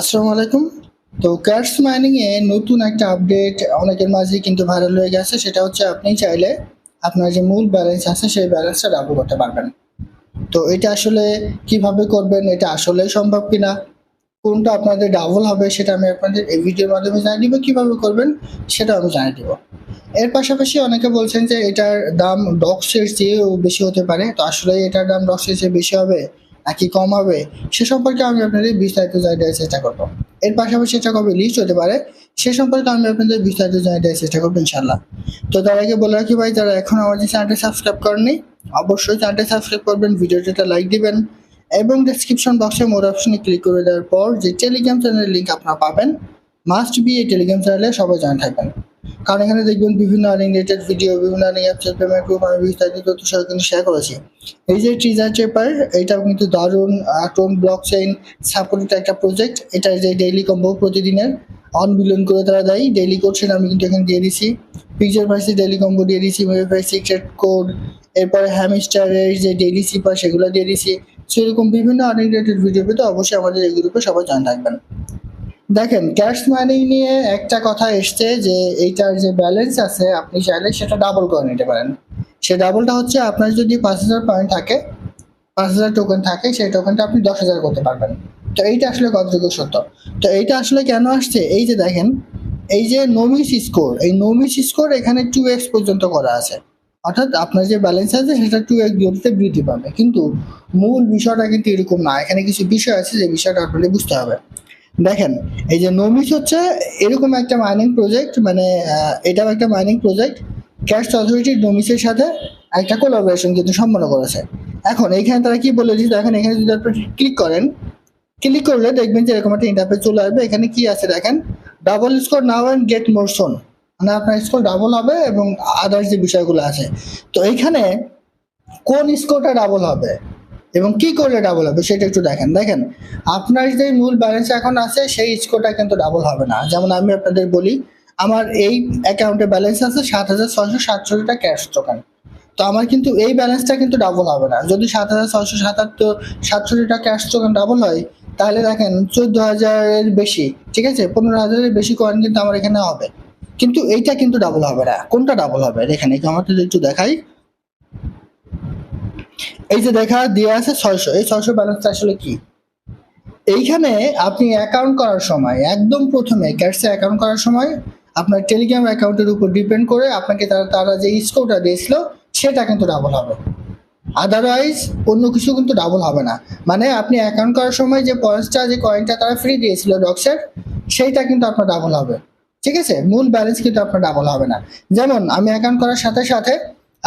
আসসালামু আলাইকুম। তো ক্যাটস মাইনিং এ নতুন একটা আপডেট অনেকের মাঝে কিন্তু ভাইরাল হয়ে গেছে, সেটা হচ্ছে আপনি চাইলে আপনার যে মূল ব্যালেন্স আছে, সেই ব্যালেন্সটা ডাবল করতে পারবেন। তো এটা আসলে কীভাবে করবেন, এটা আসলে সম্ভব কিনা, কোনটা আপনাদের ডাবল হবে, সেটা আমি আপনাদের এই ভিডিওর মাধ্যমে জানিয়ে দিব, কীভাবে করবেন সেটা আমি জানিয়ে দিব। এর পাশাপাশি অনেকে বলছেন যে এটার দাম ডক্সের চেয়েও বেশি হতে পারে, তো আসলে এটার দাম ডক্সের চেয়ে বেশি হবে? নাকি কম হবে? সে সম্পর্কে আমি আপনাদের বিস্তারিত দেওয়ার চেষ্টা করব। এর পাশাপাশি এটা কবে লিস্ট হতে পারে, সে সম্পর্কে আমি আপনাদের বিস্তারিত দেওয়ার চেষ্টা করব ইনশাল্লাহ তো তার আগে বলে রাখি ভাই, যারা এখন আমাদের চ্যানেলটা সাবস্ক্রাইব করেনি অবশ্যই চ্যানেলটা সাবস্ক্রাইব করবেন ভিডিওটা লাইক দিবেন এবং ডেসক্রিপশন বক্সে মোর অপশনে ক্লিক করে দেওয়ার পর যে টেলিগ্রাম চ্যানেলের লিঙ্ক আপনারা পাবেন মাস্ট বি এই টেলিগ্রাম চ্যানেলে সবাই জানা থাকবেন। কারণ এখানে দেখবেন বিভিন্ন আর্নিং রিলেটেড ভিডিও বিভিন্ন আর্নিং অ্যাপসের পেমেন্ট গ্রুপ আমি বিস্তারিত তথ্য সহ কিন্তু শেয়ার করেছি। এই যে ট্রিজার চেপার এটাও কিন্তু দারুণ টোন ব্লক চেইন সাপোর্টেড একটা প্রজেক্ট এটা যে ডেইলি কম্বো প্রতিদিনের অন বিলন করে তারা দেয়। ডেইলি কোড সেটা আমি কিন্তু এখানে দিয়ে দিছি। পিকচার ভার্সি ডেইলি কম্বো দিয়ে দিছি ভেরিফাই সিক্রেট কোড এরপরে হ্যামিস্টারের যে ডেইলি সিপার সেগুলো দিয়ে দিছি। সেরকম বিভিন্ন আর্নিং রিলেটেড ভিডিও পেতে অবশ্যই আমাদের এই গ্রুপে সবাই জয়েন থাকবেন। দেখেন ক্যাশ মানি নিয়ে একটা কথা এসছে যে এইটার যে ব্যালেন্স আছে, আপনি চাইলে সেটা ডাবল করে নিতে পারেন। সে ডাবলটা হচ্ছে আপনার যদি পাঁচ হাজার পয়েন্ট থাকে, পাঁচ হাজার টোকেন থাকে, সেই টোকেনটা আপনি দশ হাজার করতে পারবেন। তো এইটা আসলে কতটুকু সত্য? তো এইটা আসলে কেন আসছে? এই যে দেখেন, এই যে নোমিস স্কোর এই নমিস স্কোর এখানে টু এক্স পর্যন্ত করা আছে। অর্থাৎ আপনার যে ব্যালেন্স আছে, সেটা টু এক্স গতিতে বৃদ্ধি পাবে। কিন্তু মূল বিষয়টা কিন্তু এরকম না। এখানে কিছু বিষয় আছে, যে বিষয়টা আপনাকে বুঝতে হবে। দেখেন, এই যে নমিস হচ্ছে এরকম একটা মাইনিং প্রজেক্ট মানে এটাও একটা মাইনিং প্রজেক্ট ক্যাশ অথরিটি নমিসের সাথে একটা কোলাবোরেশন কিন্তু সম্পন্ন করেছে। এখন এইখানে তারা কি বলে দিচ্ছে দেখেন, এখানে যদি আপনি ক্লিক করেন ক্লিক করলে দেখবেন যে এরকম একটা ইন্টারফেস চলে আসবে। এখানে কি আছে দেখেন? Double score now and get more soon মানে আপনার স্কোর ডাবল হবে এবং আদার্স যে বিষয়গুলো আছে। তো এইখানে কোন স্কোরটা ডাবল হবে? এবং কি করলে ডাবল হবে সেটা একটু দেখেন। দেখেন, আপনার যে মূল ব্যালেন্স এখন আছে, সেই স্কোরটা কিন্তু ডাবল হবে না। যেমন আমি আপনাদের বলি, আমার এই অ্যাকাউন্টে ব্যালেন্স আছে সাত হাজার ছশো সাতষট্টিটা ক্যাশ টোকেন তো আমার কিন্তু এই ব্যালেন্সটা কিন্তু ডাবল হবে না। যদি সাত হাজার ছশো সাতাত্তর সাতষট্টিটা ক্যাশ টোকেন ডাবল হয়, তাহলে দেখেন চোদ্দ হাজারের বেশি, ঠিক আছে? পনেরো হাজারের বেশি কয়েন কিন্তু আমার এখানে হবে। কিন্তু এইটা কিন্তু ডাবল হবে না। কোনটা ডাবল হবে? এই আমাদের একটু দেখাই। এই যে দেখা দিয়ে আছে ছয়শো, এই ছয়শো ব্যালেন্সটা আসলে কি? এইখানে আপনি অ্যাকাউন্ট করার সময়, একদম প্রথমে ক্যাটসে অ্যাকাউন্ট করার সময় আপনার টেলিগ্রাম অ্যাকাউন্টের উপর ডিপেন্ড করে আপনাকে তারা তারা যে স্কোরটা দিয়েছিল, সেটা কিন্তু ডাবল হবে। আদারওয়াইজ অন্য কিছু কিন্তু ডাবল হবে না। মানে আপনি অ্যাকাউন্ট করার সময় যে পয়েন্টসটা যে কয়েনটা তারা ফ্রি দিয়েছিল ডক্সের সেইটা কিন্তু আপনার ডাবল হবে। ঠিক আছে? মূল ব্যালেন্স কিন্তু আপনার ডাবল হবে না। যেমন, আমি অ্যাকাউন্ট করার সাথে সাথে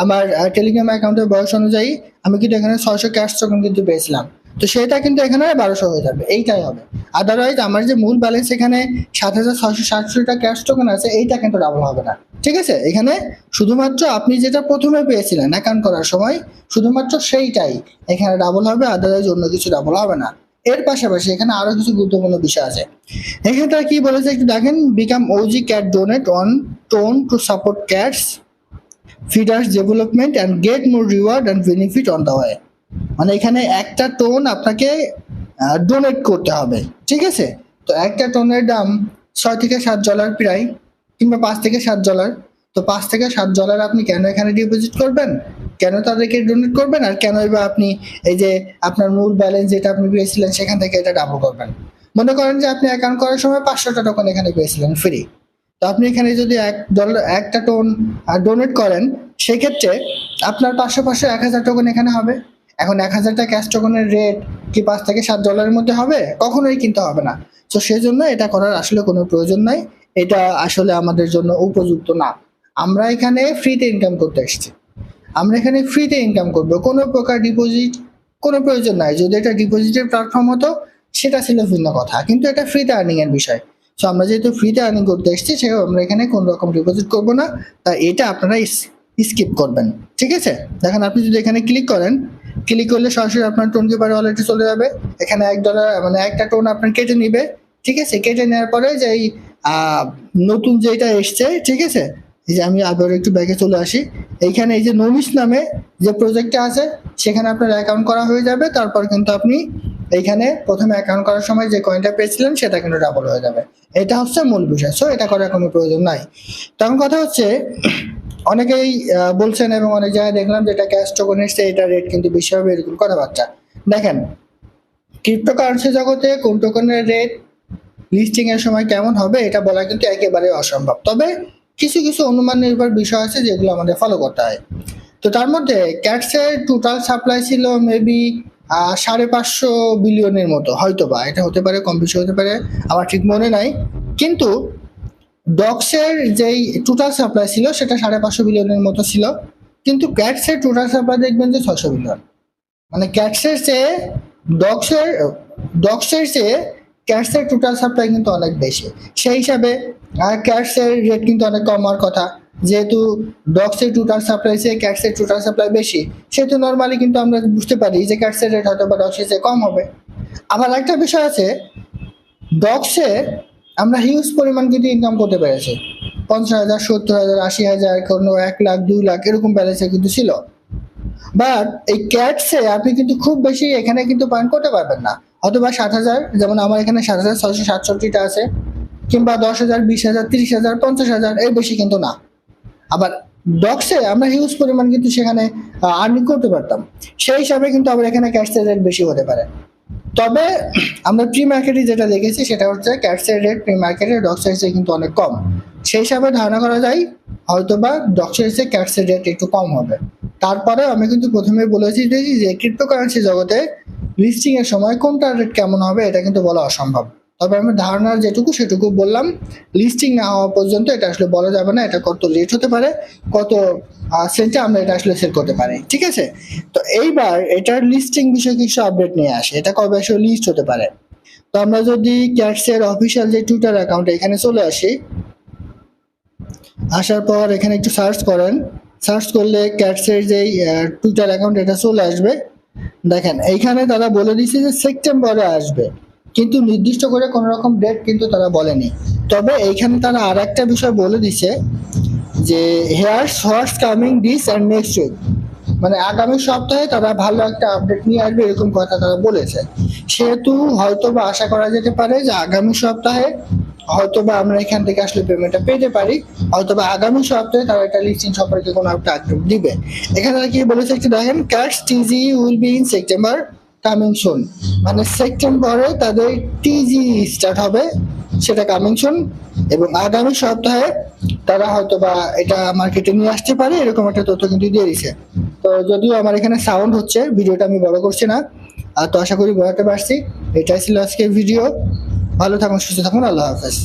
আমার টেলিগ্রাম অ্যাকাউন্টের বয়স অনুযায়ী আমি কিন্তু এখানে ছয়শো ক্যাশ টোকেন কিন্তু পেয়েছিলাম। তো সেটা কিন্তু এখানে বারোশো হয়ে যাবে, এইটাই হবে। আদারওয়াইজ আমার যে মূল ব্যালেন্স এখানে সাত হাজার ছয়শো সাতষট্টিটা ক্যাশ টোকেন আছে, এইটা কিন্তু ডাবল হবে না। ঠিক আছে? এখানে শুধুমাত্র আপনি যেটা প্রথমে পেয়েছিলেন অ্যাকাউন্ট করার সময়, শুধুমাত্র সেইটাই এখানে ডাবল হবে আদারওয়াইজ অন্য কিছু ডাবল হবে না। এর পাশাপাশি এখানে আরও কিছু গুরুত্বপূর্ণ বিষয় আছে। এখানে তারা কি বলেছে একটু দেখেন become OG cat donate on TON to support cats feeders development and get more reward and benefit on the way মানে এখানে একটা টোন আপনাকে ডোনেট করতে হবে, ঠিক আছে? তো একটা টোনের দাম ছয় থেকে সাত ডলার প্রায়, কিংবা পাঁচ থেকে সাত ডলার তো পাঁচ থেকে সাত ডলার আপনি কেন এখানে ডিপোজিট করবেন? কেন তাদেরকে ডোনেট করবেন? আর কেনই বা আপনি এই যে আপনার মূল ব্যালেন্স যেটা আপনি পেয়েছিলেন, সেখান থেকে এটা ডাবল করবেন? মনে করেন যে আপনি অ্যাকাউন্ট করার সময় পাঁচশোটা টোকন এখানে পেয়েছিলেন ফ্রি তো আপনি এখানে যদি এক ডলার একটা টোন ডোনেট করেন, সেক্ষেত্রে আপনার পাঁচশো পাঁচশো এক হাজার টোকন এখানে হবে। এখন এক হাজারটা ক্যাশ টোকনের রেট কি পাঁচ থেকে সাত ডলারের মধ্যে হবে? কখনোই কিনতে হবে না। তো সেই জন্য এটা করার আসলে কোনো প্রয়োজন নাই। এটা আসলে আমাদের জন্য উপযুক্ত না। আমরা এখানে ফ্রিতে ইনকাম করতে এসেছি। আমরা এখানে ফ্রিতে ইনকাম করব। কোনো প্রকার ডিপোজিট কোনো প্রয়োজন নাই। যদি এটা ডিপোজিটের প্ল্যাটফর্ম হতো, সেটা ছিল ভিন্ন কথা। কিন্তু এটা ফ্রিতে আর্নিং এর বিষয়। সো আমরা যেহেতু ফ্রিতে আর্নিং করতে এসেছি, সেহেতু আমরা এখানে কোনো রকম ডিপোজিট করব না। তা এটা আপনারা স্কিপ করবেন। ঠিক আছে? দেখেন, আপনি যদি এখানে ক্লিক করেন ক্লিক করলে সরাসরি আপনার টোন কিপার ওয়ালেটে চলে যাবে। এখানে এক ডলার মানে একটা টোন আপনার কেটে নিবে। ঠিক আছে? কেটে নেওয়ার পরে যে এই নতুন যেটা এসছে, ঠিক আছে? এই যে আমি আবার একটু ব্যাগে চলে আসি। এইখানে এই যে নমিস নামে যে প্রজেক্টটা আছে, সেখানে আপনার অ্যাকাউন্ট করা হয়ে যাবে। তারপর কিন্তু আপনি এইখানে প্রথমে অ্যাকাউন্ট করার সময় যে কয়েনটা পেয়েছিলেন সেটা কিন্তু ডাবল হয়ে যাবে। এটা হচ্ছে মূল বিষয় সো এটা করার কোনো প্রয়োজন নাই। তখন কথা হচ্ছে, অনেকেই বলছেন এবং অনেক জায়গায় দেখলাম যেটা ক্যাশ টোকন এসছে এটা রেট কিন্তু বেশি হবে, এরকম কথাবার্তা দেখেন ক্রিপ্টোকারেন্সি জগতে কোন টোকনের রেট লিস্টিং এর সময় কেমন হবে, এটা বলা কিন্তু একেবারে অসম্ভব। তবে কিছু কিছু অনুমান নির্ভর বিষয় আছে যেগুলো আমাদের ফলো করতে হয়। তো তার মধ্যে ক্যাটসের টোটাল সাপ্লাই ছিল মেবি সাড়ে পাঁচশো বিলিয়নের মতো হয়তো বা এটা হতে পারে, কম বেশি হতে পারে, আমার ঠিক মনে নাই। কিন্তু ডক্সের যেই টোটাল সাপ্লাই ছিল, সেটা সাড়ে পাঁচশো বিলিয়নের মতো ছিল। কিন্তু ক্যাটসের টোটাল সাপ্লাই দেখবেন যে ছশো বিলিয়ন। মানে ক্যাটসের চেয়ে ডগসের ডগসের চেয়ে ক্যাটসের টোটাল সাপ্লাই কিন্তু অনেক বেশি। সেই হিসাবে ক্যাটসের রেট কিন্তু অনেক কম হওয়ার কথা। যেহেতু ডগসের টোটাল সাপ্লাই চেয়ে ক্যাটসের টোটাল সাপ্লাই বেশি, সেহেতু নর্মালি কিন্তু আমরা বুঝতে পারি যে ক্যাটসের রেট হয়তো বা ডগসের চেয়ে কম হবে। আবার একটা বিষয় আছে ডগসে আমরা হিউজ পরিমাণ কিন্তু ইনকাম করতে পেরেছি। পঞ্চাশ হাজার, সত্তর হাজার, আশি হাজার, কোনো এক লাখ, দুই লাখ, এরকম ব্যালেন্সে কিন্তু ছিল। বাট এই ক্যাটসে আপনি কিন্তু খুব বেশি এখানে কিন্তু পান করতে পারবেন না। অথবা সাত হাজার, যেমন আমার এখানে সাত হাজার ছয়শো সাতষট্টিটা আছে, কিংবা দশ হাজার, বিশ হাজার, তিরিশ হাজার, পঞ্চাশ হাজার, এর বেশি কিন্তু না। আবার ডক্সে আমরা হিউজ পরিমাণ কিন্তু সেখানে আর্নিং করতে পারতাম। সেই হিসাবে কিন্তু আবার এখানে ক্যাটসের রেট বেশি হতে পারে। তবে আমরা প্রি মার্কেটে যেটা দেখেছি সেটা হচ্ছে ক্যাটসের রেট প্রি মার্কেটে ডক্সের চেয়ে কিন্তু অনেক কম। সেই হিসাবে ধারণা করা যায় হয়তো বা ডক্সের চেয়ে ক্যাটসের রেট একটু কম হবে। তারপরে আমি কিন্তু প্রথমে বলেছি যে যে ক্রিপ্টোকারেন্সি জগতে লিস্টিং এর সময় কোনটার রেট কেমন হবে, এটা কিন্তু বলা অসম্ভব। তবে আমি ধারণার যেটুকু সেটুকু বললাম লিস্টিং না হওয়া পর্যন্ত এটা আসলে বলা যাবে না, এটা কত রেট হতে পারে, কত সেন্টে আমরা এটা আসলে সেল করতে পারি, ঠিক আছে? তো এইবার এটার লিস্টিং বিষয়ে কিছু আপডেট নিয়ে আসে, এটা কবে আসলে লিস্ট হতে পারে? তো আমরা যদি ক্যাটসের অফিসিয়াল যে টুইটার অ্যাকাউন্ট এখানে চলে আসি, আসার পর এখানে একটু সার্চ করেন সার্চ করলে ক্যাটসের যেই টুইটার অ্যাকাউন্ট এটা চলে আসবে। দেখেন, এইখানে তারা বলে দিচ্ছে যে সেপ্টেম্বরে আসবে। কিন্তু নির্দিষ্ট করে কোনো রকম ডেট কিন্তু তারা বলেনি। তবে এইখানে তারা আর একটা বিষয় বলে দিছে যে here what's coming this and next week মানে আগামী সপ্তাহে তারা ভালো একটা আপডেট নিয়ে আসবে এরকম কথা তারা বলেছে। সেহেতু হয়তো বা আশা করা যেতে পারে যে আগামী সপ্তাহে হয়তো বা আমরা এখান থেকে আসলে পেমেন্টটা পেতে পারি। হয়তো বা আগামী সপ্তাহে তারা একটা লিস্টিং সম্পর্কে কোনো একটা আপডেট দিবে। এখানে তারা কি বলেছে একটু দেখেন cash TG will be in September coming soon মানে সেপ্টেম্বরে তাদের টিজি স্টার্ট হবে সেটা কামিং সুন এবং আগামী সপ্তাহে তারা হয়তো বা এটা মার্কেটে নিয়ে আসতে পারে, এরকম একটা তথ্য কিন্তু দিয়ে দিছে। তো যদিও আমার এখানে সাউন্ড হচ্ছে, ভিডিওটা আমি বড় করছি না, আর তো আশা করি বোঝাতে পারছি। এটাই ছিল আজকের ভিডিও ভালো থাকুন, সুস্থ থাকুন, আল্লাহ হাফেজ।